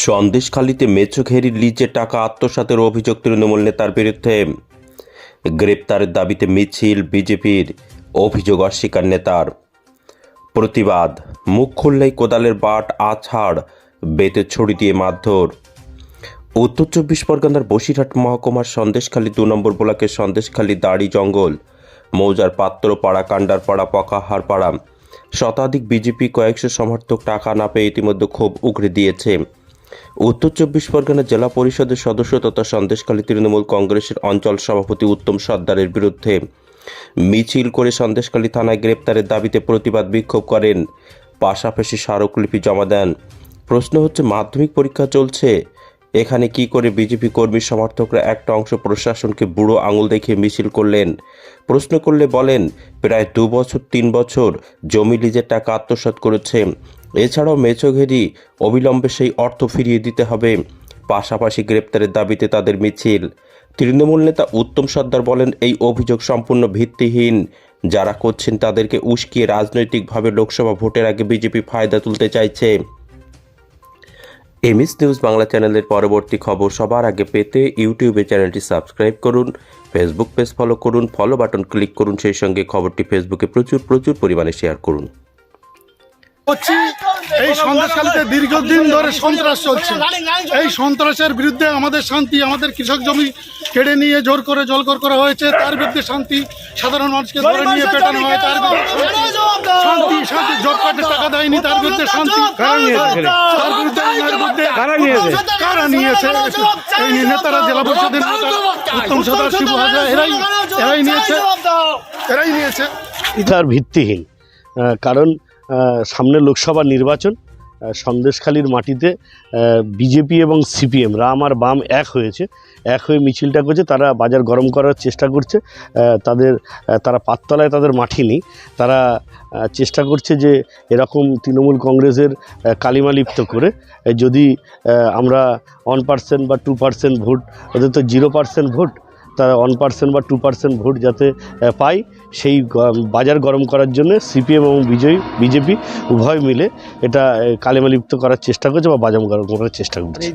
সন্দেশখালীতে মেছোঘেরি লিজে টাকা আত্মসাতের অভিযোগ তৃণমূল নেতার বিরুদ্ধে। গ্রেপ্তারের দাবিতে মিছিল বিজেপির অভিযোগ অস্বীকার নেতার। প্রতিবাদ, মুখ খুললেই কোদালের বাট, আছাড় বেতের ছড়ি দিয়ে মারধর। উত্তর চব্বিশ পরগনার বসিরহাট মহকুমার সন্দেশখালী দু নম্বর ব্লকের সন্দেশখালী দাড়ি জঙ্গল, মৌজার পাত্রপাড়া কান্ডারপাড়া পকাহারপাড়া। শতাধিক বিজেপি কয়েকশো সমর্থক টাকা না পেয়ে ইতিমধ্যে ক্ষোভ উগড়ে দিয়েছে। উত্তর চব্বিশ পরগনা জেলা পরিষদের সদস্য তথা সন্দেশখালী তৃণমূল কংগ্রেসের অঞ্চল সভাপতি উত্তম সর্দারের বিরুদ্ধে মিছিল করে সন্দেশখালী থানায় গ্রেপ্তারের দাবিতে প্রতিবাদ বিক্ষোভ করেন। পাশাপাশি স্মারকলিপি জমা দেন। প্রশ্ন হচ্ছে, মাধ্যমিক পরীক্ষা চলছে। এখানে কি করে বিজেপি কর্মী সমর্থকরা একটা অংশ প্রশাসনকে বুড়ো আঙুল দেখিয়ে মিছিল করলেন? প্রশ্ন করলে বলেন, প্রায় দু বছর, তিন বছর জমি লিজের টাকা আত্মসাৎ করেছে। এছাড়াও মেছোঘেরি অবিলম্বে সেই অর্থ ফিরিয়ে দিতে হবে। পাশাপাশি গ্রেপ্তারের দাবিতে তাদের মিছিল। তৃণমূল নেতা উত্তম সর্দার বলেন, এই অভিযোগ সম্পূর্ণ ভিত্তিহীন। যারা করছেন তাদেরকে উস্কিয়ে রাজনৈতিকভাবে লোকসভা ভোটের আগে বিজেপি ফায়দা তুলতে চাইছে। এমএস নিউজ বাংলা চ্যানেলের পরবর্তী খবর সবার আগে পেতে ইউটিউবে চ্যানেলটি সাবস্ক্রাইব করুন, ফেসবুক পেজ ফলো করুন, ফলো বাটন ক্লিক করুন, সেই সঙ্গে খবরটি ফেসবুকে প্রচুর প্রচুর পরিমাণে শেয়ার করুন। হচ্ছে এই সন্দেশকালীতে দীর্ঘদিন ধরে সন্ত্রাস চলছে। এই সন্ত্রাসের বিরুদ্ধে আমাদের শান্তি আমাদের কৃষক জমি কেড়ে নিয়ে জোর করে জলকর করা হয়েছে তার বিরুদ্ধে শান্তি সাধারণ মানুষকে ধরে নিয়ে পেটানো হয় তার বিরুদ্ধে শান্তি। শান্তি জব কার্ডের টাকা দেয়নি তার বিরুদ্ধে শান্তি। তার বিরুদ্ধে অন্যায়ের বিরুদ্ধে কারা নিয়েছে? এই নেতারা জেলা পরিষদের নেতা উত্তম সদা শিবু হাজরা এরাই এরাই নিয়েছে। এরাই নিয়েছে। তার ভিত্তিহীন। কারণ সামনে লোকসভা নির্বাচন সন্দেশখালীর মাটিতে বিজেপি এবং সিপিএম, রাম আর বাম এক হয়েছে। এক হয়ে মিছিলটা করছে, তারা বাজার গরম করার চেষ্টা করছে। তাদের তারা পাততলায় তাদের মাটি নেই। তারা চেষ্টা করছে যে এরকম তৃণমূল কংগ্রেসের কালিমা লিপ্ত করে। যদি আমরা ওয়ান পার্সেন্ট বা টু পার্সেন্ট ভোট, ওদের তো জিরো পার্সেন্ট ভোট, তারা ওয়ান পার্সেন্ট বা টু পার্সেন্ট ভোট যাতে পায়। সেই বাজার গরম করার জন্য সিপিএম এবং বিজয়ী, বিজেপি উভয় মিলে এটা কালেমালিপ্ত করার চেষ্টা করছে বা বাজার গরম করার চেষ্টা করছে।